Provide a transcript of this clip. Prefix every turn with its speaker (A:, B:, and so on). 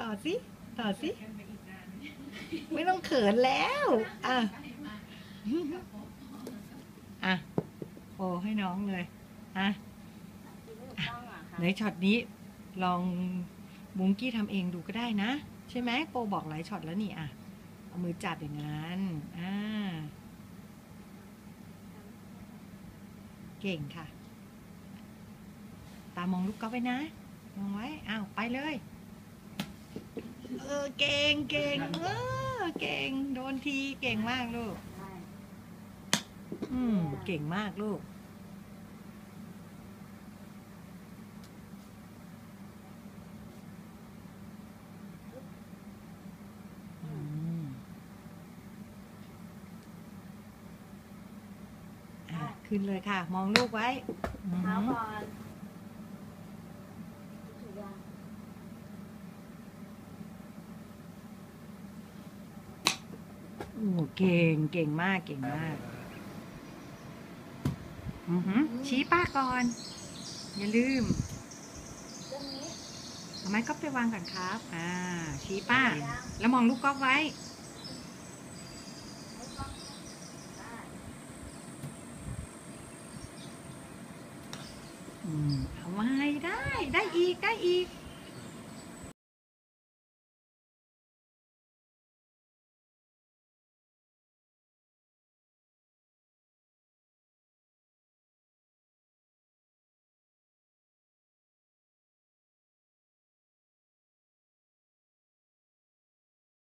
A: ต่อสิต่อสิ ไม่ต้องเขินแล้ว อะ อะ โอให้น้องเลย อะในช็อตนี้ลองบุงกี้ทำเองดูก็ได้นะ ใช่ไหมโปบอกหลายช็อตแล้วนี่อะ เอามือจับอย่างนั้น อ่า เก่งค่ะ ตามองลูกกอฟไว้นะ มองไว้ อ้าว ไปเลย ออเก่งเก่งเออเก่งโดนทีเก่งมากลูก อืมเก่งมากลูกอืมขึ้นเลยค่ะ มองลูกไว้
B: เท้าก่อนถูกยัง
A: โอ้เก่งเก่งมากเก่งมากอือหือชี้ป้าก่อน อย่าลืม
B: เองนี้
A: เอาไม้ก๊อฟไปวางก่อนครับ อ่า ชี้ป้า แล้วมองลูกก๊อฟไว้ อืมเอาไว้ได้ ได้อีกได้อีก